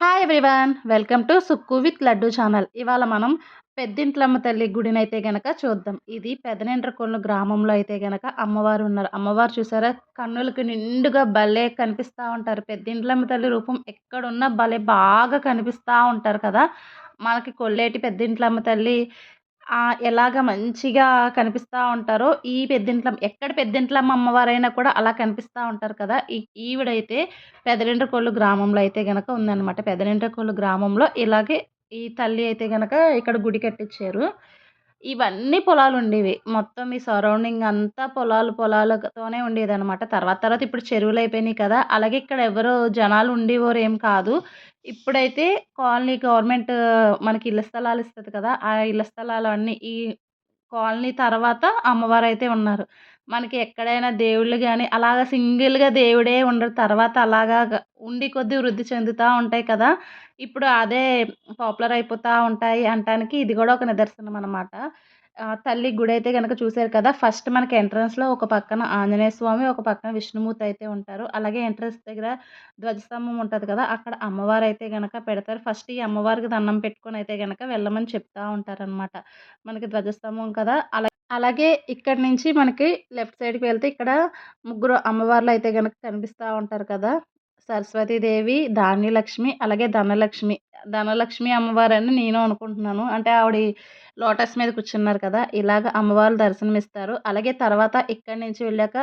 Hi everyone welcome to Sukku with Laddu channel ఇవాళ మనం పెద్దింట్లమ్మ తల్లి గుడినైతే గనక చూద్దాం. ఇది పెదనెండ్రకొల్లు గ్రామంలో అయితే గనక అమ్మవారు ఉన్నారు. అమ్మవారు చూసారా? కన్నులకు నిండుగా భలే కనిపిస్తూ ఉంటారు. పెద్దింట్లమ్మ తల్లి రూపం ఎక్కడున్నా భలే బాగా కనిపిస్తూ ఉంటారు కదా? మనకి కొల్లేటి పెద్దింట్లమ్మ తల్లి ఎలాగ మంచిగా కనిపిస్తూ ఉంటారో ఈ పెద్దింట్ల ఎక్కడ పెద్దింట్లమ్మ అమ్మవారైనా కూడా అలా కనిపిస్తూ ఉంటారు కదా. ఈ ఈవిడైతే పెదలిండ్రకోళ్ళు గ్రామంలో అయితే గనక ఉందన్నమాట. పెదలిండ్రకోళ్ళు గ్రామంలో ఇలాగే ఈ తల్లి అయితే గనక ఇక్కడ గుడి కట్టించారు. ఇవన్నీ పొలాలు ఉండేవి. మొత్తం ఈ సరౌండింగ్ అంతా పొలాలు పొలాలతోనే ఉండేదన్నమాట. తర్వాత తర్వాత ఇప్పుడు చెరువులు అయిపోయినాయి కదా అలాగే ఇక్కడ ఎవరు జనాలు ఉండేవారు ఏం కాదు. ఇప్పుడైతే కాలనీ గవర్నమెంట్ మనకి ఇళ్ళ స్థలాలు ఇస్తుంది కదా ఆ ఇళ్ళ స్థలాలు అన్నీ ఈ కాలనీ తర్వాత అమ్మవారు అయితే ఉన్నారు. మనకి ఎక్కడైనా దేవుళ్ళు కానీ అలాగ సింగిల్గా దేవుడే ఉండరు. తర్వాత అలాగా ఉండి కొద్దీ వృద్ధి చెందుతూ ఉంటాయి కదా. ఇప్పుడు అదే పాపులర్ అయిపోతూ ఉంటాయి అనటానికి ఇది కూడా ఒక నిదర్శనం అనమాట తల్లి గుడి అయితే కనుక చూశారు కదా ఫస్ట్ మనకి ఎంట్రన్స్లో ఒక పక్కన ఆంజనేయ స్వామి ఒక పక్కన విష్ణుమూర్తి అయితే ఉంటారు. అలాగే ఎంట్రన్స్ దగ్గర ధ్వజస్తంభం ఉంటుంది కదా అక్కడ అమ్మవారు అయితే కనుక పెడతారు. ఫస్ట్ ఈ అమ్మవారికి దండం పెట్టుకొని అయితే కనుక వెళ్ళమని చెప్తూ ఉంటారనమాట మనకి ధ్వజస్తంభం కదా అలా అలాగే ఇక్కడ నుంచి మనకి లెఫ్ట్ సైడ్కి వెళ్తే ఇక్కడ ముగ్గురు అమ్మవార్లు అయితే కనుక కనిపిస్తూ ఉంటారు కదా! సరస్వతీదేవి ధాన్యలక్ష్మి అలాగే ధనలక్ష్మి. ధనలక్ష్మి అమ్మవారు అని నేను అనుకుంటున్నాను. అంటే ఆవిడ లోటస్ మీద కూర్చున్నారు కదా! ఇలాగ అమ్మవారు దర్శనమిస్తారు. అలాగే తర్వాత ఇక్కడి నుంచి వెళ్ళాక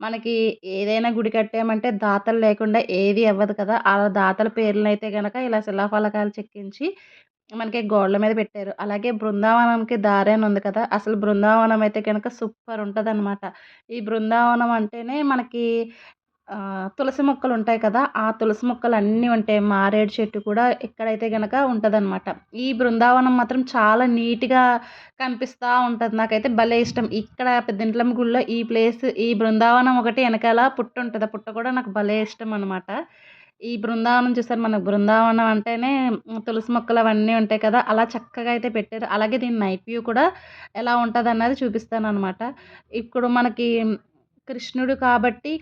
మనకి ఏదైనా గుడి కట్టామంటే దాతలు లేకుండా ఏది అవ్వదు కదా! ఆ దాతల పేర్లను అయితే కనుక ఇలా శిలాఫలకాలు చెక్కించి మనకి గోడల మీద పెట్టారు. అలాగే బృందావనంకి దారి అని ఉంది కదా! అసలు బృందావనం అయితే కనుక సూపర్ ఉంటుంది అనమాట ఈ బృందావనం అంటేనే మనకి తులసి మొక్కలు ఉంటాయి కదా! ఆ తులసి మొక్కలు అన్నీ ఉంటాయి మారేడు చెట్టు కూడా ఇక్కడైతే కనుక ఉంటుందన్నమాట. ఈ బృందావనం మాత్రం చాలా నీట్గా కనిపిస్తూ ఉంటుంది. నాకైతే భలే ఇష్టం. ఇక్కడ పెద్దింట్లమ్మ గుడిలో ఈ ప్లేస్ ఈ బృందావనం ఒకటి వెనకాల పుట్ట ఉంటుంది ఆ పుట్ట కూడా నాకు భలే ఇష్టం అనమాట ఈ బృందావనం చూసారు మనకు బృందావనం అంటేనే తులసి మొక్కలు అవన్నీ ఉంటాయి కదా అలా చక్కగా అయితే పెట్టారు. అలాగే దీని నైట్ వ్యూ కూడా ఎలా ఉంటుంది అన్నది చూపిస్తాను అనమాట ఇప్పుడు మనకి కృష్ణుడు కాబట్టి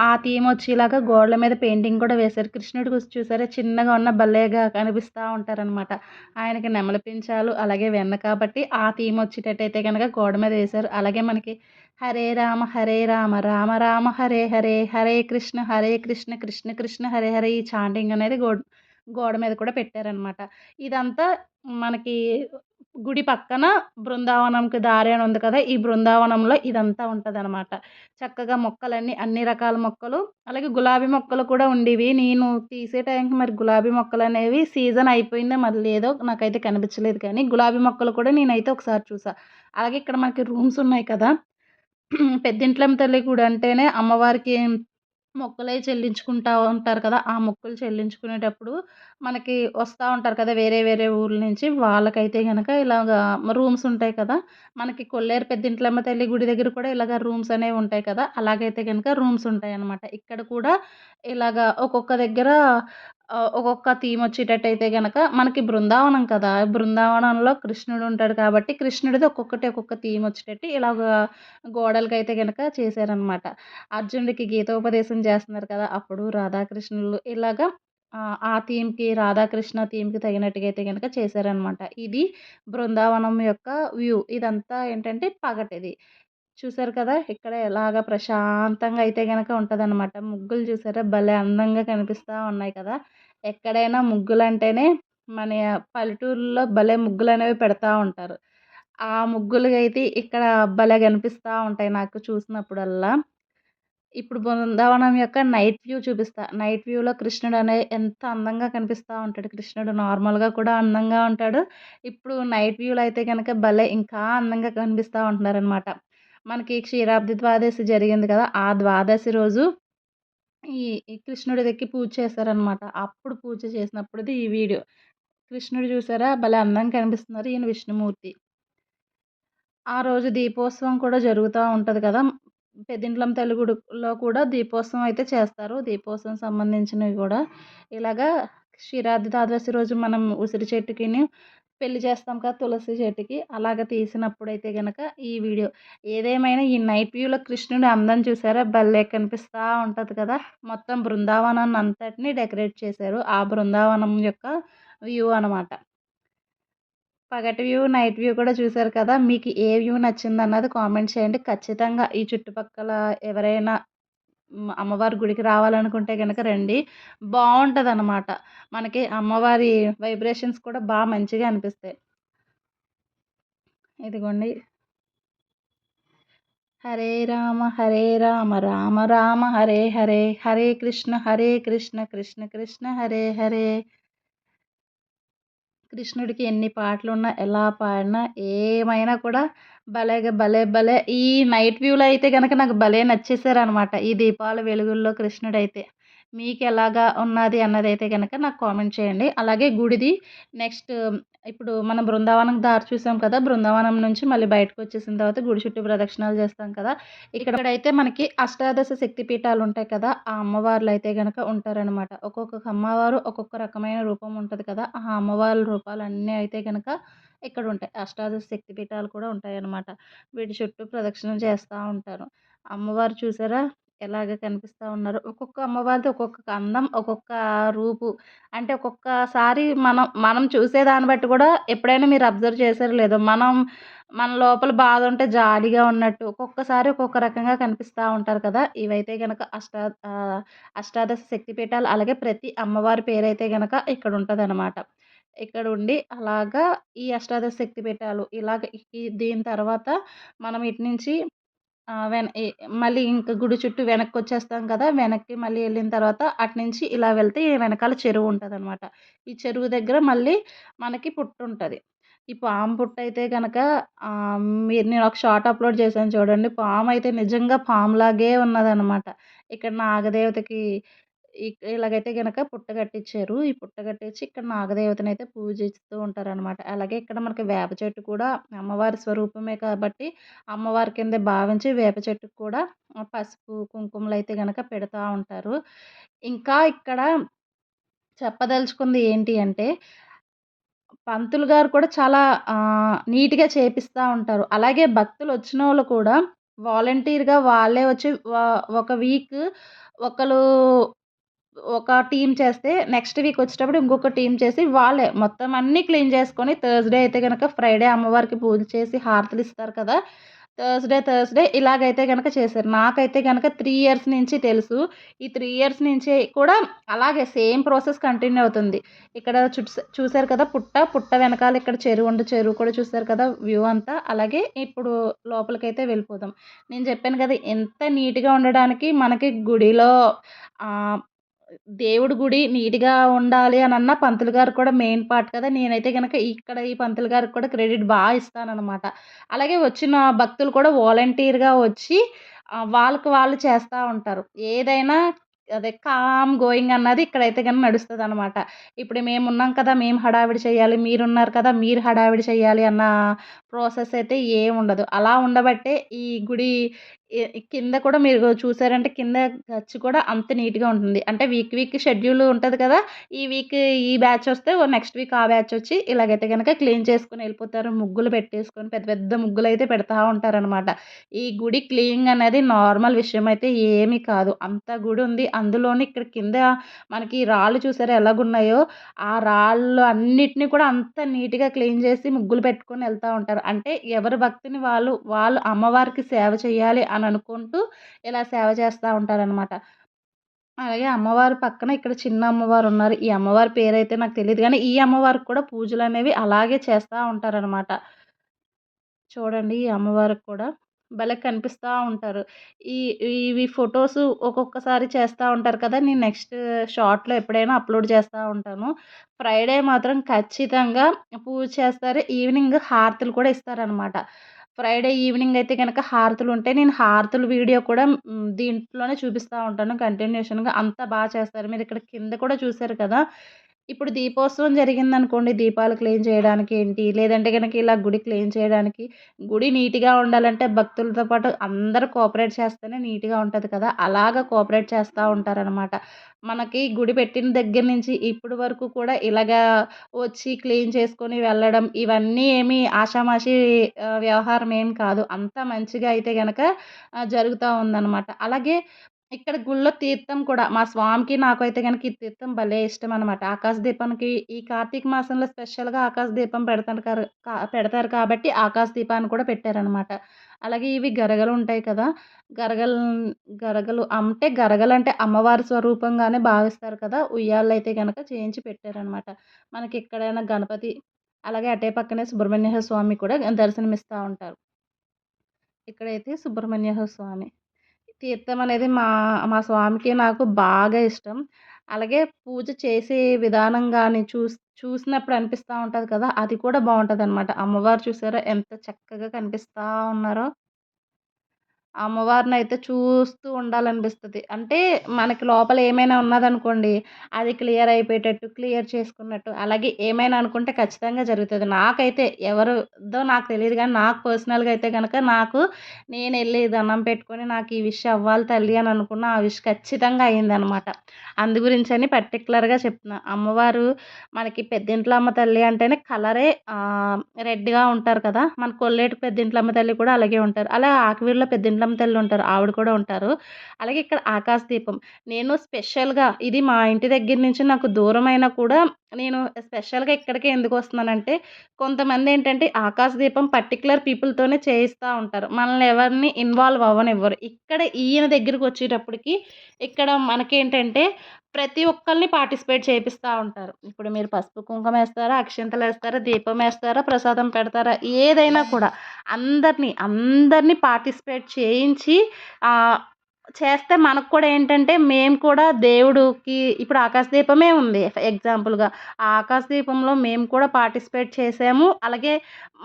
ఆ థీమ్ వచ్చేలాగా గోడల మీద పెయింటింగ్ కూడా వేశారు. కృష్ణుడు చూసారా? చిన్నగా ఉన్న భలేగా కనిపిస్తూ ఉంటారనమాట ఆయనకి నెమలి పెంచాలు అలాగే వెన్న కాబట్టి ఆ థీమ్ వచ్చేటట్టయితే కనుక గోడ మీద వేశారు. అలాగే మనకి హరే రామ హరే రామ రామ రామ హరే హరే హరే కృష్ణ హరే కృష్ణ కృష్ణ కృష్ణ హరే హరే ఈ చాంటింగ్ అనేది గోడ గోడ మీద కూడా పెట్టారనమాట ఇదంతా మనకి గుడి పక్కన బృందావనంకి దారి అని ఉంది కదా ఈ బృందావనంలో ఇదంతా ఉంటుంది అనమాట చక్కగా మొక్కలన్నీ అన్ని రకాల మొక్కలు అలాగే గులాబీ మొక్కలు కూడా ఉండేవి. నేను తీసే టైంకి మరి గులాబీ మొక్కలు అనేవి సీజన్ అయిపోయిందో మరి లేదో నాకైతే కనిపించలేదు కానీ గులాబీ మొక్కలు కూడా నేనైతే ఒకసారి చూసా. అలాగే ఇక్కడ మనకి రూమ్స్ ఉన్నాయి కదా పెద్దింట్లమ్మ తల్లి గుడి అంటేనే అమ్మవారికి మొక్కలే చెల్లించుకుంటూ ఉంటారు కదా ఆ మొక్కలు చెల్లించుకునేటప్పుడు మనకి వస్తూ ఉంటారు కదా వేరే వేరే ఊర్ల నుంచి. వాళ్ళకైతే కనుక ఇలాగ రూమ్స్ ఉంటాయి కదా మనకి కొల్లేరు పెద్దింట్లమ్మ తల్లి గుడి దగ్గర కూడా ఇలాగ రూమ్స్ అనేవి ఉంటాయి కదా అలాగైతే కనుక రూమ్స్ ఉంటాయి అన్నమాట ఇక్కడ కూడా ఇలాగ ఒక్కొక్క దగ్గర ఒక్కొక్క థీమ్ వచ్చేటట్టయితే గనక కనుక మనకి బృందావనం కదా. బృందావనంలో కృష్ణుడు ఉంటాడు కాబట్టి కృష్ణుడిది ఒక్కొక్కటి ఒక్కొక్క థీమ్ వచ్చేటట్టు ఇలా గోడలకి అయితే కనుక చేశారనమాట. అర్జునుడికి గీతోపదేశం చేస్తున్నారు కదా అప్పుడు రాధాకృష్ణులు ఇలాగా ఆ థీమ్కి రాధాకృష్ణ థీమ్కి తగినట్టుగా అయితే కనుక చేశారనమాట. ఇది బృందావనం యొక్క వ్యూ. ఇదంతా ఏంటంటే పగటిది. చూసారు కదా ఇక్కడ ఎలాగ ప్రశాంతంగా అయితే కనుక ఉంటుంది అనమాట ముగ్గులు చూసారా? భలే అందంగా కనిపిస్తూ ఉన్నాయి కదా. ఎక్కడైనా ముగ్గులు అంటేనే మన పల్లెటూరులో భలే ముగ్గులు అనేవి పెడతా ఉంటారు. ఆ ముగ్గులు అయితే ఇక్కడ భలే కనిపిస్తూ ఉంటాయి నాకు చూసినప్పుడల్లా. ఇప్పుడు బృందావనం యొక్క నైట్ వ్యూ చూపిస్తా. నైట్ వ్యూలో కృష్ణుడు అనే ఎంత అందంగా కనిపిస్తూ ఉంటాడు. కృష్ణుడు నార్మల్గా కూడా అందంగా ఉంటాడు. ఇప్పుడు నైట్ వ్యూలో అయితే కనుక భలే ఇంకా అందంగా కనిపిస్తూ ఉంటున్నారనమాట మనకి క్షీరాబ్ది ద్వాదశి జరిగింది కదా ఆ ద్వాదశి రోజు ఈ ఈ కృష్ణుడి దగ్గర పూజ చేశారనమాట అప్పుడు పూజ చేసినప్పుడుది ఈ వీడియో. కృష్ణుడు చూసారా? భలే అందంగా కనిపిస్తున్నారు ఈయన విష్ణుమూర్తి. ఆ రోజు దీపోత్సవం కూడా జరుగుతూ ఉంటుంది కదా? పెద్దింట్లం తెలుగులో కూడా దీపోత్సవం అయితే చేస్తారు. దీపోత్సవం సంబంధించినవి కూడా. ఇలాగా క్షీరాబ్ది ద్వాదశి రోజు మనం ఉసిరి చెట్టుకిని పెళ్ళి చేస్తాం కదా తులసి చెట్టుకి. అలాగ తీసినప్పుడైతే గనక ఈ వీడియో ఏదేమైనా ఈ నైట్ వ్యూలో కృష్ణుడి అందం చూసారా? భలే కనిపిస్తూ ఉంటుంది కదా. మొత్తం బృందావనాన్ని అంతటిని డెకరేట్ చేశారు. ఆ బృందావనం యొక్క వ్యూ అనమాట. పగటి వ్యూ నైట్ వ్యూ కూడా చూశారు కదా. మీకు ఏ వ్యూ నచ్చింది అన్నది కామెంట్ చేయండి. ఖచ్చితంగా ఈ చుట్టుపక్కల ఎవరైనా అమ్మవారి గుడికి రావాలనుకుంటే కనుక రండి. బాగుంటుంది అనమాట మనకి అమ్మవారి వైబ్రేషన్స్ కూడా బాగా మంచిగా అనిపిస్తాయి. ఇదిగోండి. హరే రామ హరే రామ రామ రామ హరే హరే హరే కృష్ణ హరే కృష్ణ కృష్ణ కృష్ణ హరే హరే. కృష్ణుడికి ఎన్ని పాటలు ఉన్నా ఎలా పాడినా ఏమైనా కూడా భలేగా భలే భలే. ఈ నైట్ వ్యూలో అయితే కనుక నాకు భలే నచ్చేసారనమాట. ఈ దీపాల వెలుగుల్లో కృష్ణుడైతే. మీకు ఎలాగా ఉన్నది అన్నది అయితే కనుక నాకు కామెంట్ చేయండి. అలాగే గుడిది నెక్స్ట్ ఇప్పుడు మనం బృందావనం దారి చూసాం కదా బృందావనం నుంచి మళ్ళీ బయటకు వచ్చేసిన తర్వాత గుడి చుట్టూ ప్రదక్షిణాలు చేస్తాం కదా. ఇక్కడైతే మనకి అష్టాదశ శక్తి పీఠాలు ఉంటాయి కదా ఆ అమ్మవార్లు అయితే కనుక ఉంటారనమాట. ఒక్కొక్క అమ్మవారు ఒక్కొక్క రకమైన రూపం ఉంటుంది కదా ఆ అమ్మవార్ల రూపాలు అన్నీ అయితే కనుక ఇక్కడ ఉంటాయి అష్టాదశ శక్తి పీఠాలు కూడా ఉంటాయి అన్నమాట వీటి చుట్టూ ప్రదక్షిణం చేస్తూ ఉంటారు. అమ్మవారు చూసారా? ఎలాగ కనిపిస్తూ ఉన్నారు? ఒక్కొక్క అమ్మవారిది ఒక్కొక్క అందం ఒక్కొక్క రూపు. అంటే ఒక్కొక్కసారి మనం మనం చూసే దాన్ని బట్టి కూడా ఎప్పుడైనా మీరు అబ్జర్వ్ చేశారో లేదో మనం మన లోపల బాధ ఉంటే జాలిగా ఉన్నట్టు ఒక్కొక్కసారి ఒక్కొక్క రకంగా కనిపిస్తూ ఉంటారు కదా! ఇవైతే గనక అష్టా అష్టాదశ శక్తిపీఠాలు అలాగే ప్రతి అమ్మవారి పేరైతే కనుక ఇక్కడ ఉంటుంది అనమాట ఇక్కడ ఉండి అలాగా ఈ అష్టాదశ శక్తిపీఠాలు ఇలాగ దీని తర్వాత మనం ఇటు నుంచి వెన మళ్ళీ ఇంక గుడి చుట్టూ వెనక్కి వచ్చేస్తాం కదా వెనక్కి మళ్ళీ వెళ్ళిన తర్వాత అటు నుంచి ఇలా వెళ్తే వెనకాల చెరువు ఉంటుంది అనమాట ఈ చెరువు దగ్గర మళ్ళీ మనకి పుట్టు ఉంటుంది ఈ పాము పుట్ట అయితే కనుక మీరు నేను ఒక షార్ట్ అప్లోడ్ చేశాను చూడండి పాము అయితే నిజంగా పాములాగే ఉన్నదనమాట ఇక్కడ నాగదేవతకి ఇలాగైతే గనక పుట్ట కట్టించారు ఈ పుట్ట కట్టించి ఇక్కడ నాగదేవతని అయితే పూజిస్తూ ఉంటారనమాట. అలాగే ఇక్కడ మనకి వేప చెట్టు కూడా అమ్మవారి స్వరూపమే కాబట్టి అమ్మవారి కింద భావించి వేప చెట్టుకు కూడా పసుపు కుంకుమలు అయితే గనక పెడతా ఉంటారు. ఇంకా ఇక్కడ చెప్పదలుచుకుంది ఏంటి అంటే పంతులు గారు కూడా చాలా నీట్గా చేపిస్తూ ఉంటారు. అలాగే భక్తులు వచ్చిన వాళ్ళు కూడా వాలంటీర్గా వాళ్ళే వచ్చి ఒక వీక్ ఒకరు ఒక టీం చేస్తే నెక్స్ట్ వీక్ వచ్చేటప్పుడు ఇంకొక టీం చేసి వాళ్ళే మొత్తం అన్నీ క్లీన్ చేసుకొని థర్స్డే అయితే కనుక ఫ్రైడే అమ్మవారికి పూజ చేసి హారతులు ఇస్తారు కదా. థర్స్డే థర్స్డే ఇలాగైతే కనుక చేశారు. నాకైతే కనుక త్రీ ఇయర్స్ నుంచి తెలుసు. ఈ త్రీ ఇయర్స్ నుంచి కూడా అలాగే సేమ్ ప్రాసెస్ కంటిన్యూ అవుతుంది. ఇక్కడ చూసారు కదా పుట్ట పుట్ట వెనకాల ఇక్కడ చెరువు ఉండి చెరువు కూడా చూసారు కదా వ్యూ అంతా. అలాగే ఇప్పుడు లోపలికైతే వెళ్ళిపోదాం. నేను చెప్పాను కదా ఎంత నీట్గా ఉండడానికి మనకి గుడిలో దేవుడి గుడి నీట్గా ఉండాలి అని అన్న పంతులు గారు కూడా మెయిన్ పార్ట్ కదా. నేనైతే కనుక ఇక్కడ ఈ పంతులు గారికి కూడా క్రెడిట్ బాగా ఇస్తానన్నమాట. అలాగే వచ్చిన భక్తులు కూడా వాలంటీర్గా వచ్చి వాళ్ళకి వాళ్ళు చేస్తూ ఉంటారు. ఏదైనా అదే కామ్ గోయింగ్ అన్నది ఇక్కడైతే కనుక నడుస్తుంది అనమాట ఇప్పుడు మేము ఉన్నాం కదా మేము హడావిడి చేయాలి మీరు ఉన్నారు కదా మీరు హడావిడి చేయాలి అన్న ప్రాసెస్ అయితే ఏం ఉండదు. అలా ఉండబట్టే ఈ గుడి కింద కూడా మీరు చూసారంటే కింద ఖర్చు కూడా అంత నీట్గా ఉంటుంది. అంటే వీక్ వీక్ షెడ్యూల్ ఉంటుంది కదా ఈ వీక్ ఈ బ్యాచ్ వస్తే నెక్స్ట్ వీక్ ఆ బ్యాచ్ వచ్చి ఇలాగైతే కనుక క్లీన్ చేసుకుని వెళ్ళిపోతారు. ముగ్గులు పెట్టేసుకొని పెద్ద పెద్ద ముగ్గులు అయితే పెడతా ఉంటారనమాట ఈ గుడి క్లీనింగ్ అనేది నార్మల్ విషయం అయితే ఏమీ కాదు. అంత గుడి ఉంది. అందులోని ఇక్కడ కింద మనకి రాళ్ళు చూసారా ఎలాగున్నాయో? ఆ రాళ్ళు అన్నిటినీ కూడా అంత నీట్గా క్లీన్ చేసి ముగ్గులు పెట్టుకొని వెళ్తూ ఉంటారు. అంటే ఎవరి భక్తిని వాళ్ళు వాళ్ళు అమ్మవారికి సేవ చేయాలి అని అనుకుంటూ ఇలా సేవ చేస్తూ ఉంటారనమాట అలాగే అమ్మవారి పక్కన ఇక్కడ చిన్న అమ్మవారు ఉన్నారు. ఈ అమ్మవారి పేరైతే నాకు తెలియదు కానీ ఈ అమ్మవారికి కూడా పూజలు అనేవి అలాగే చేస్తూ ఉంటారనమాట చూడండి ఈ అమ్మవారికి కూడా భలే కనిపిస్తూ ఉంటారు. ఈ ఇవి ఫొటోస్ ఒక్కొక్కసారి చేస్తూ ఉంటారు కదా! నేను నెక్స్ట్ షార్ట్లో ఎప్పుడైనా అప్లోడ్ చేస్తూ ఉంటాను. ఫ్రైడే మాత్రం ఖచ్చితంగా పూజ చేస్తారు. ఈవినింగ్ హారతులు కూడా ఇస్తారనమాట ఫ్రైడే ఈవినింగ్ అయితే కనుక హారతులు ఉంటే నేను హారతులు వీడియో కూడా దీంట్లోనే చూపిస్తూ ఉంటాను కంటిన్యూషన్గా. అంత బాగా చేస్తారు. మీరు ఇక్కడ కింద కూడా చూసారు కదా? ఇప్పుడు దీపోత్సవం జరిగిందనుకోండి దీపాలు క్లీన్ చేయడానికి ఏంటి? లేదంటే కనుక ఇలా గుడి క్లీన్ చేయడానికి గుడి నీట్గా ఉండాలంటే భక్తులతో పాటు అందరూ కోఆపరేట్ చేస్తేనే నీట్గా ఉంటుంది కదా! అలాగ కోఆపరేట్ చేస్తూ ఉంటారనమాట. మనకి గుడి పెట్టిన దగ్గర నుంచి ఇప్పటి వరకు కూడా ఇలాగా వచ్చి క్లీన్ చేసుకొని వెళ్ళడం ఇవన్నీ ఏమీ ఆషామాషి వ్యవహారం ఏం కాదు. అంత మంచిగా అయితే కనుక జరుగుతూ ఉందన్నమాట అలాగే ఇక్కడ గుళ్ళో తీర్థం కూడా. మా స్వామికి నాకు అయితే కనుక ఈ తీర్థం భలే ఇష్టం అనమాట ఆకాశ దీపానికి ఈ కార్తీక మాసంలో స్పెషల్గా ఆకాశ దీపం పెడతారు కా పెడతారు కాబట్టి ఆకాశ దీపాన్ని కూడా పెట్టారనమాట అలాగే ఇవి గరగలు ఉంటాయి కదా. గరగలు గరగలు అంటే గరగలు అంటే అమ్మవారి స్వరూపంగానే భావిస్తారు కదా. ఉయ్యాళ్ళు అయితే కనుక చేయించి పెట్టారనమాట మనకి ఎక్కడైనా గణపతి అలాగే అటే పక్కనే సుబ్రహ్మణ్య స్వామి కూడా దర్శనమిస్తూ ఉంటారు. ఇక్కడైతే సుబ్రహ్మణ్య స్వామి. తీర్థం అనేది మా మా స్వామికి నాకు బాగా ఇష్టం. అలాగే పూజ చేసే విధానం కానీ చూస్ చూసినప్పుడు అనిపిస్తూ ఉంటుంది కదా అది కూడా బాగుంటుంది అనమాట అమ్మవారు చూసారా ఎంత చక్కగా కనిపిస్తూ ఉన్నారో. అమ్మవారిని అయితే చూస్తూ ఉండాలనిపిస్తుంది. అంటే మనకి లోపల ఏమైనా ఉన్నదనుకోండి అది క్లియర్ అయిపోయేటట్టు క్లియర్ చేసుకున్నట్టు అలాగే ఏమైనా అనుకుంటే ఖచ్చితంగా జరుగుతుంది. నాకైతే ఎవరిదో నాకు తెలియదు కానీ నాకు పర్సనల్గా అయితే కనుక నాకు నేను వెళ్ళి దండం పెట్టుకొని నాకు ఈ విషయం అవ్వాలి తల్లి అని అనుకున్న ఆ విషయం ఖచ్చితంగా అయిందనమాట. అందు గురించి అని పర్టికులర్గా చెప్తున్నా. అమ్మవారు మనకి పెద్దింట్లో అమ్మ తల్లి అంటేనే కలరే రెడ్గా ఉంటారు కదా. మన కొల్లేటి పెద్దింట్లో అమ్మ తల్లి కూడా అలాగే ఉంటారు. అలా ఆకువీరులో పెద్దింట్లో నీలమ్మ తల్లి ఉంటారు ఆవిడ కూడా ఉంటారు. అలాగే ఇక్కడ ఆకాశ దీపం. నేను స్పెషల్గా ఇది మా ఇంటి దగ్గర నుంచి నాకు దూరమైనా కూడా నేను స్పెషల్గా ఇక్కడికే ఎందుకు వస్తున్నానంటే కొంతమంది ఏంటంటే ఆకాశ దీపం పర్టికులర్ పీపుల్తోనే చేయిస్తూ ఉంటారు. మనల్ని ఎవరిని ఇన్వాల్వ్ అవ్వనివ్వరు. ఇక్కడ ఈయన దగ్గరికి వచ్చేటప్పటికి ఇక్కడ మనకేంటంటే ప్రతి ఒక్కరిని పార్టిసిపేట్ చేపిస్తూ ఉంటారు. ఇప్పుడు మీరు పసుపు కుంకుమ వేస్తారా అక్షింతలు వేస్తారా దీపం వేస్తారా ప్రసాదం పెడతారా ఏదైనా కూడా అందరినీ అందరినీ పార్టిసిపేట్ చేయించి చేస్తే మనకు కూడా ఏంటంటే మేము కూడా దేవుడికి ఇప్పుడు ఆకాశ దీపమే ఉంది ఎగ్జాంపుల్గా. ఆ ఆకాశ దీపంలో మేము కూడా పార్టిసిపేట్ చేసాము. అలాగే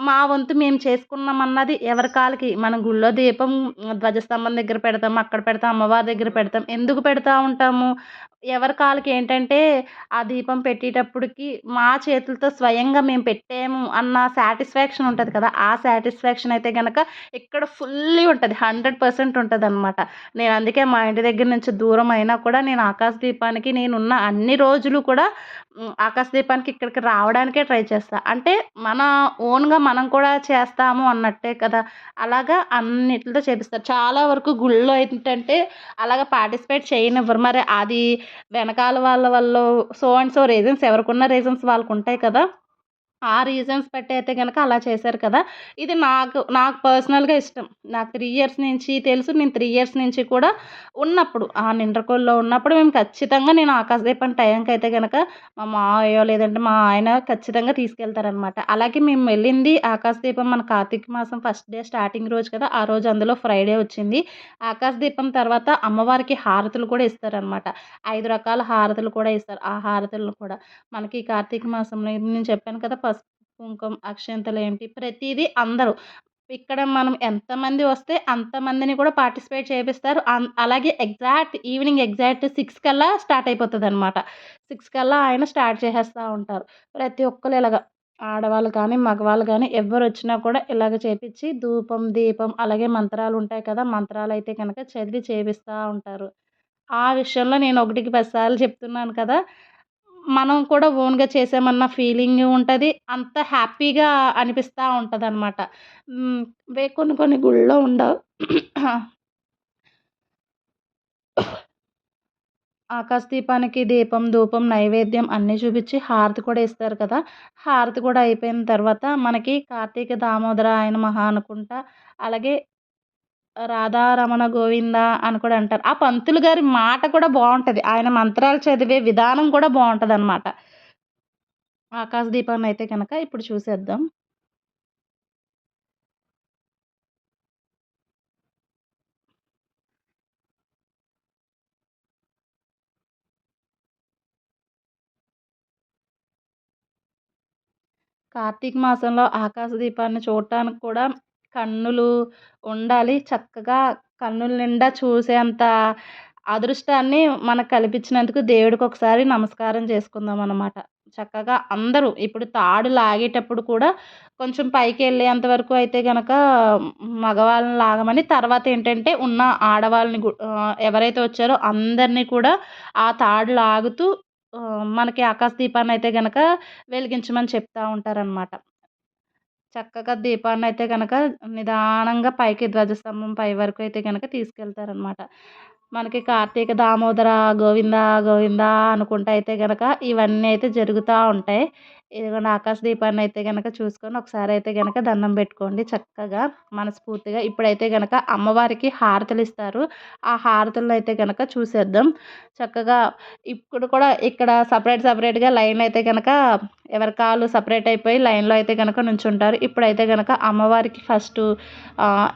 మా వంతు మేము చేసుకున్నాం అన్నది ఎవరి కాలకి? మన గుళ్ళో దీపం ధ్వజస్తంభం దగ్గర పెడతాం అక్కడ పెడతాం అమ్మవారి దగ్గర పెడతాం ఎందుకు పెడతా ఉంటాము? ఎవరి కాలకి ఏంటంటే ఆ దీపం పెట్టేటప్పటికి మా చేతులతో స్వయంగా మేము పెట్టాము అన్న సాటిస్ఫాక్షన్ ఉంటుంది కదా ఆ సాటిస్ఫాక్షన్ అయితే కనుక ఇక్కడ ఫుల్లీ ఉంటుంది హండ్రెడ్ పర్సెంట్ ఉంటుంది అనమాట నేను అందుకే మా ఇంటి దగ్గర నుంచి దూరం అయినా కూడా నేను ఆకాశ దీపానికి నేనున్న అన్ని రోజులు కూడా ఆకాశ దీపానికి ఇక్కడికి రావడానికే ట్రై చేస్తాను అంటే మన ఓన్గా మనం కూడా చేస్తాము అన్నట్టే కదా. అలాగా అన్నిటితో చేపిస్తారు చాలా వరకు గుళ్ళో ఏంటంటే అలాగ పార్టిసిపేట్ చేయనివ్వరు. మరి అది వెనకాల వాళ్ళ వల్ల సో అండ్ సో రీజన్స్ ఎవరికున్న రీజన్స్ వాళ్ళకు ఉంటాయి కదా. ఆ రీజన్స్ బట్టి అయితే కనుక అలా చేశారు కదా. ఇది నాకు నాకు పర్సనల్గా ఇష్టం. నాకు త్రీ ఇయర్స్ నుంచి తెలుసు. నేను త్రీ ఇయర్స్ నుంచి కూడా ఉన్నప్పుడు ఆ నిండ్రకోల్లో ఉన్నప్పుడు మేము ఖచ్చితంగా నేను ఆకాశదీపం టైంకి అయితే కనుక మా మావయ్య లేదంటే మా ఆయన ఖచ్చితంగా తీసుకెళ్తారనమాట అలాగే మేము వెళ్ళింది ఆకాశదీపం మన కార్తీక మాసం ఫస్ట్ డే స్టార్టింగ్ రోజు కదా. ఆ రోజు అందులో ఫ్రైడే వచ్చింది. ఆకాశదీపం తర్వాత అమ్మవారికి హారతులు కూడా ఇస్తారనమాట ఐదు రకాల హారతులు కూడా ఇస్తారు. ఆ హారతులను కూడా మనకి కార్తీక మాసంలో నేను చెప్పాను కదా కుంకుమ అక్షంతలు ఏంటి? ప్రతిదీ అందరూ. ఇక్కడ మనం ఎంతమంది వస్తే అంతమందిని కూడా పార్టిసిపేట్ చేపిస్తారు. అలాగే ఎగ్జాక్ట్ ఈవినింగ్ ఎగ్జాక్ట్ సిక్స్ కల్లా స్టార్ట్ అయిపోతుంది అనమాట సిక్స్ కల్లా ఆయన స్టార్ట్ చేసేస్తూ ఉంటారు. ప్రతి ఒక్కరు ఇలాగ ఆడవాళ్ళు కానీ మగవాళ్ళు కానీ ఎవరు వచ్చినా కూడా ఇలాగ చేపించి ధూపం దీపం అలాగే మంత్రాలు ఉంటాయి కదా! మంత్రాలు అయితే కనుక చదివి చేపిస్తూ ఉంటారు. ఆ విషయంలో నేను ఒకటికి పది చెప్తున్నాను కదా! మనం కూడా ఓన్గా చేసామన్న ఫీలింగ్ ఉంటుంది. అంత హ్యాపీగా అనిపిస్తూ ఉంటుంది అనమాట కొన్ని కొన్ని గుళ్ళో ఉండవు. ఆకాశదీపానికి దీపం ధూపం నైవేద్యం అన్నీ చూపించి హారతి కూడా ఇస్తారు కదా. హారతి కూడా అయిపోయిన తర్వాత మనకి కార్తీక దామోదర ఆయన మహా అనుకుంటా. అలాగే రాధారమణ గోవింద అని కూడా అంటారు. ఆ పంతులు గారి మాట కూడా బాగుంటుంది. ఆయన మంత్రాలు చదివే విధానం కూడా బాగుంటుంది అనమాట ఆకాశ దీపాన్ని అయితే కనుక ఇప్పుడు చూసేద్దాం. కార్తీక మాసంలో ఆకాశ దీపాన్ని చూడటానికి కూడా కన్నులు ఉండాలి. చక్కగా కన్నుల నిండా చూసేంత అదృష్టాన్ని మనకు కల్పించినందుకు దేవుడికి ఒకసారి నమస్కారం చేసుకుందాం అన్నమాట. చక్కగా అందరూ ఇప్పుడు తాడు లాగేటప్పుడు కూడా కొంచెం పైకి వెళ్ళేంత వరకు అయితే కనుక మగవాళ్ళని లాగమని తర్వాత ఏంటంటే ఉన్న ఆడవాళ్ళని ఎవరైతే వచ్చారో అందరినీ కూడా ఆ తాడు లాగుతూ మనకి ఆకాశ దీపాన్ని అయితే కనుక వెలిగించమని చెప్తూ ఉంటారనమాట చక్కగా దీపాన్ని అయితే కనుక నిదానంగా పైకి ధ్వజస్తంభం పై వరకు అయితే కనుక తీసుకెళ్తారనమాట మనకి కార్తీక దామోదర గోవింద గోవింద అనుకుంటా అయితే కనుక ఇవన్నీ అయితే జరుగుతూ ఉంటాయి. ఇదిగోండి ఆకాశ దీపాన్ని అయితే కనుక చూసుకొని ఒకసారి అయితే కనుక దండం పెట్టుకోండి చక్కగా మనస్ఫూర్తిగా. ఇప్పుడైతే కనుక అమ్మవారికి హారతులు ఇస్తారు ఆ హారతులను అయితే కనుక చూసేద్దాం. చక్కగా ఇప్పుడు కూడా ఇక్కడ సపరేట్ సపరేట్గా లైన్ అయితే కనుక ఎవరి కాళ్ళు సపరేట్ అయిపోయి లైన్లో అయితే కనుక నుంచుంటారు. ఇప్పుడైతే కనుక అమ్మవారికి ఫస్ట్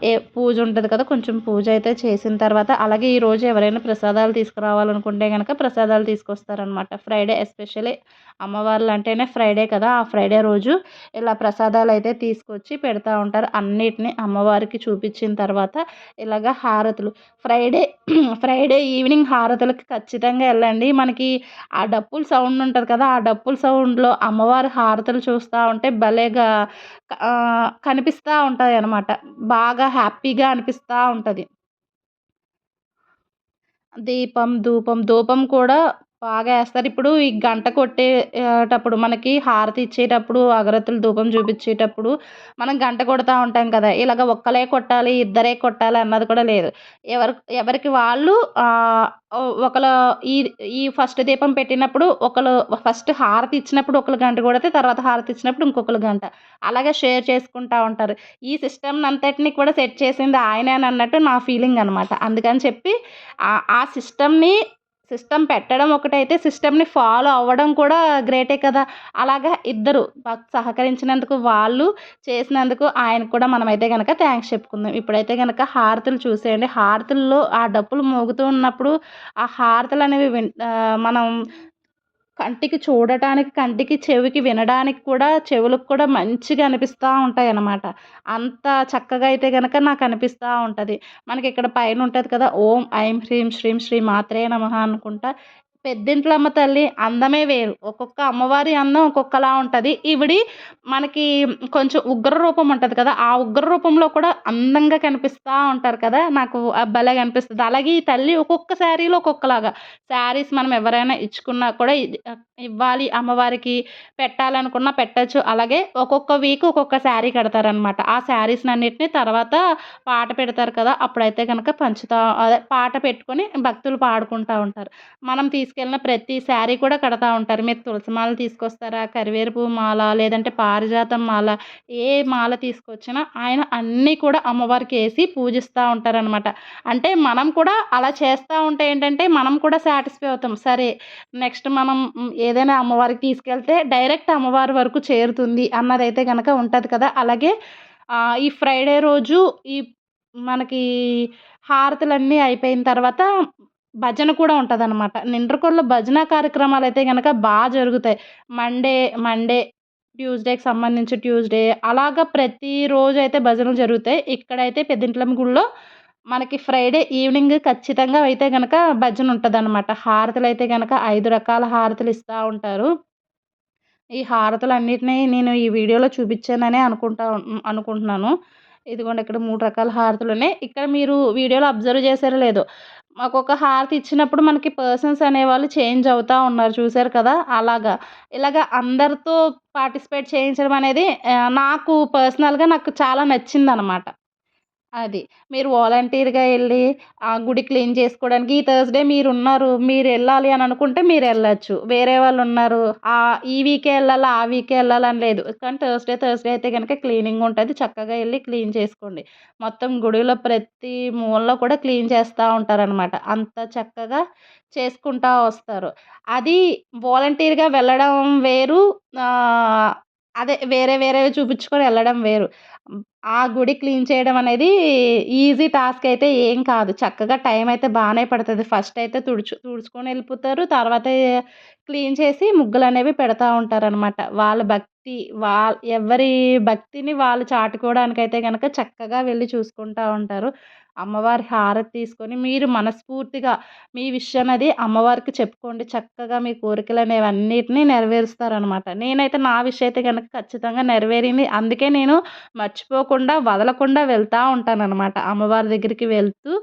ఏ పూజ ఉంటుంది కదా కొంచెం పూజ అయితే చేసిన తర్వాత అలాగే ఈరోజు ఎవరైనా ప్రసాదాలు తీసుకురావాలనుకుంటే కనుక ప్రసాదాలు తీసుకొస్తారనమాట ఫ్రైడే ఎస్పెషల్లీ అమ్మవార్లు అంటేనే ఫ్రైడే కదా ఆ ఫ్రైడే రోజు ఇలా ప్రసాదాలు అయితే తీసుకొచ్చి పెడతా ఉంటారు. అన్నిటిని అమ్మవారికి చూపించిన తర్వాత ఇలాగ హారతులు. ఫ్రైడే ఫ్రైడే ఈవినింగ్ హారతులకి ఖచ్చితంగా వెళ్ళండి. మనకి ఆ డప్పుల సౌండ్ ఉంటుంది కదా ఆ డప్పుల సౌండ్లో అమ్మవారి హారతులు చూస్తూ ఉంటే భలేగా కనిపిస్తూ ఉంటాయి అనమాట బాగా హ్యాపీగా అనిపిస్తూ ఉంటుంది. దీపం ధూపం ధూపం కూడా బాగా వేస్తారు. ఇప్పుడు ఈ గంట కొట్టేటప్పుడు మనకి హారతి ఇచ్చేటప్పుడు అగరత్తులు ధూపం చూపించేటప్పుడు మనం గంట కొడుతూ ఉంటాం కదా. ఇలాగ ఒక్కలే కొట్టాలి ఇద్దరే కొట్టాలి అన్నది కూడా లేదు. ఎవరి ఎవరికి వాళ్ళు ఒకరు ఈ ఈ ఫస్ట్ దీపం పెట్టినప్పుడు ఒకరు ఫస్ట్ హారతి ఇచ్చినప్పుడు ఒకరు గంట కొడితే తర్వాత హారతి ఇచ్చినప్పుడు ఇంకొకరు గంట. అలాగే షేర్ చేసుకుంటూ ఉంటారు. ఈ సిస్టమ్ అంతటిని కూడా సెట్ చేసింది ఆయనే అన్నట్టు నా ఫీలింగ్ అనమాట అందుకని చెప్పి ఆ సిస్టమ్ని సిస్టమ్ పెట్టడం ఒకటైతే సిస్టమ్ని ఫాలో అవ్వడం కూడా గ్రేటే కదా. అలాగా ఇద్దరు సహకరించినందుకు వాళ్ళు చేసినందుకు ఆయనకు కూడా మనమైతే కనుక థ్యాంక్స్ చెప్పుకుందాం. ఇప్పుడైతే కనుక హారతులు చూసేయండి. హారతుల్లో ఆ డప్పులు మోగుతూ ఉన్నప్పుడు ఆ హారతులు అనేవి విన్ మనం కంటికి చూడటానికి కంటికి చెవికి వినడానికి కూడా చెవులకు కూడా మంచిగా అనిపిస్తూ ఉంటాయి అన్నమాట. అంత చక్కగా అయితే కనుక నాకు అనిపిస్తూ ఉంటుంది. మనకి ఇక్కడ పైన ఉంటుంది కదా ఓం ఐం హ్రీం శ్రీం శ్రీ మాత్రే నమ అనుకుంటా. పెద్దింట్లమ్మ తల్లి అందమే వేరు. ఒక్కొక్క అమ్మవారి అందం ఒక్కొక్కలా ఉంటుంది. ఇవిడి మనకి కొంచెం ఉగ్ర రూపం ఉంటుంది కదా ఆ ఉగ్ర రూపంలో కూడా అందంగా కనిపిస్తూ ఉంటారు కదా నాకు భలే కనిపిస్తుంది. అలాగే ఈ తల్లి ఒక్కొక్క శారీలో ఒక్కొక్కలాగా. శారీస్ మనం ఎవరైనా ఇచ్చుకున్నా కూడా ఇవ్వాలి అమ్మవారికి పెట్టాలనుకున్నా పెట్టచ్చు. అలాగే ఒక్కొక్క వీక్ ఒక్కొక్క శారీ కడతారనమాట. ఆ శారీస్ని అన్నిటిని తర్వాత పాట పెడతారు కదా అప్పుడైతే కనుక పంచుతా అదే పాట పెట్టుకొని భక్తులు పాడుకుంటూ ఉంటారు. మనం తీసుకెళ్ళిన ప్రతి శారీ కూడా కడతా ఉంటారు. మీరు తులసి మాల తీసుకొస్తారా కరివేరుపు మాల లేదంటే పారిజాతం మాల ఏ మాల తీసుకొచ్చినా ఆయన అన్నీ కూడా అమ్మవారికి వేసి పూజిస్తూ ఉంటారనమాట అంటే మనం కూడా అలా చేస్తూ ఉంటే ఏంటంటే మనం కూడా సాటిస్ఫై అవుతాం. సరే నెక్స్ట్ మనం ఏదైనా అమ్మవారికి తీసుకెళ్తే డైరెక్ట్ అమ్మవారి వరకు చేరుతుంది అన్నదైతే కనుక ఉంటుంది కదా. అలాగే ఈ ఫ్రైడే రోజు ఈ మనకి హారతులన్నీ అయిపోయిన తర్వాత భజన కూడా ఉంటుంది అనమాట నిండ్రకొల్లో భజన కార్యక్రమాలు అయితే కనుక బాగా జరుగుతాయి. మండే మండే ట్యూస్డేకి సంబంధించి ట్యూస్డే అలాగ ప్రతిరోజు అయితే భజనలు జరుగుతాయి. ఇక్కడైతే పెద్దింట్లమ్మ గుడిలో మనకి ఫ్రైడే ఈవినింగ్ ఖచ్చితంగా అయితే కనుక భజన ఉంటుంది అనమాట హారతులు అయితే కనుక ఐదు రకాల హారతులు ఇస్తూ ఉంటారు. ఈ హారతులు అన్నిటినీ నేను ఈ వీడియోలో చూపించాననే అనుకుంటా అనుకుంటున్నాను. ఇదిగోండి ఇక్కడ మూడు రకాల హారతులు ఉన్నాయి. ఇక్కడ మీరు వీడియోలో అబ్జర్వ్ చేశారో లేదో ఒక్కొక్క హారతి ఇచ్చినప్పుడు మనకి పర్సన్స్ అనేవాళ్ళు చేంజ్ అవుతూ ఉన్నారు చూశారు కదా? అలాగా. ఇలాగ అందరితో పార్టిసిపేట్ చేయించడం అనేది నాకు పర్సనల్గా నాకు చాలా నచ్చింది అనమాట అది. మీరు వాలంటీర్గా వెళ్ళి ఆ గుడి క్లీన్ చేసుకోవడానికి ఈ థర్స్డే మీరు ఉన్నారు మీరు వెళ్ళాలి అని అనుకుంటే మీరు వెళ్ళచ్చు వేరే వాళ్ళు ఉన్నారు ఆ ఈ వీకే వెళ్ళాలి ఆ వీకే వెళ్ళాలని లేదు. కానీ థర్స్డే థర్స్డే అయితే కనుక క్లీనింగ్ ఉంటుంది చక్కగా వెళ్ళి క్లీన్ చేసుకోండి. మొత్తం గుడిలో ప్రతి మూలలో కూడా క్లీన్ చేస్తూ ఉంటారనమాట. అంత చక్కగా చేసుకుంటూ వస్తారు. అది వాలంటీర్గా వెళ్ళడం వేరు అదే వేరే వేరేవి చూపించుకొని వెళ్ళడం వేరు. ఆ గుడి క్లీన్ చేయడం అనేది ఈజీ టాస్క్ అయితే ఏం కాదు. చక్కగా టైం అయితే బాగానే పడుతుంది. ఫస్ట్ అయితే తుడుచు తుడుచుకొని వెళ్ళిపోతారు. తర్వాత క్లీన్ చేసి ముగ్గులు అనేవి పెడతా ఉంటారనమాట వాళ్ళ భక్తి వాళ్ళ ఎవరి భక్తిని వాళ్ళు చాటుకోవడానికైతే కనుక చక్కగా వెళ్ళి చూసుకుంటూ ఉంటారు. అమ్మవారి హారతి తీసుకొని మీరు మనస్ఫూర్తిగా మీ విషయం అనేది అమ్మవారికి చెప్పుకోండి. చక్కగా మీ కోరికలు అనేవి అన్నిటినీ నెరవేరుస్తారనమాట నేనైతే నా విషయం అయితే కనుక ఖచ్చితంగా నెరవేరింది. అందుకే నేను మర్చిపోకుండా వదలకుండా వెళ్తూ ఉంటానన్నమాట. అమ్మవారి దగ్గరికి వెళ్తూ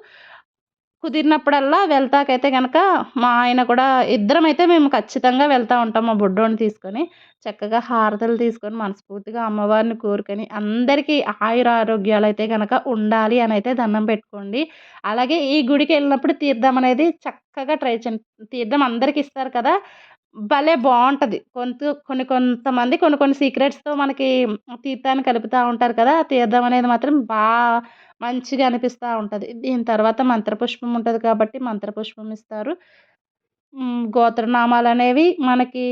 కుదిరినప్పుడల్లా వెళ్తాకైతే కనుక మా ఆయన కూడా ఇద్దరం అయితే మేము ఖచ్చితంగా వెళ్తూ ఉంటాం మా బుడ్డోని తీసుకొని. చక్కగా హారతలు తీసుకొని మనస్ఫూర్తిగా అమ్మవారిని కోరుకొని అందరికీ ఆయుర ఆరోగ్యాలు అయితే కనుక ఉండాలి అని అయితే దండం పెట్టుకోండి. అలాగే ఈ గుడికి వెళ్ళినప్పుడు తీర్థం అనేది చక్కగా ట్రై చేయండి. తీర్థం అందరికి ఇస్తారు కదా! భలే బాగుంటుంది. కొంత కొన్ని కొంతమంది కొన్ని కొన్ని సీక్రెట్స్తో మనకి తీర్థాన్ని కలుపుతూ ఉంటారు కదా! తీర్థం అనేది మాత్రం బాగా మంచిగా అనిపిస్తూ ఉంటుంది. దీని తర్వాత మంత్రపుష్పం ఉంటుంది కాబట్టి మంత్రపుష్పం ఇస్తారు. గోత్రనామాలు అనేవి మనకి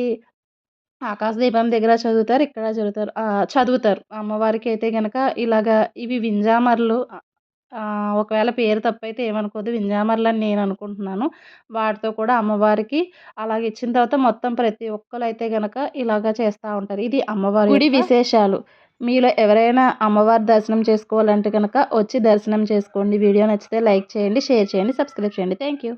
ఆకాశ దీపం దగ్గర చదువుతారు ఇక్కడ చదువుతారు. చదువుతారు. అమ్మవారికి అయితే కనుక ఇలాగ ఇవి వింజామర్లు ఒకవేళ పేరు తప్పైతే ఏమనుకోదు వింజామర్లు అని నేను అనుకుంటున్నాను. వాటితో కూడా అమ్మవారికి అలాగ ఇచ్చిన తర్వాత మొత్తం ప్రతి ఒక్కరు అయితే కనుక ఇలాగ చేస్తూ ఉంటారు. ఇది అమ్మవారి గుడి విశేషాలు. మీలో ఎవరైనా అమ్మవారి దర్శనం చేసుకోవాలంటే కనుక వచ్చి దర్శనం చేసుకోండి. వీడియో నచ్చితే లైక్ చేయండి షేర్ చేయండి సబ్స్క్రైబ్ చేయండి. Thank you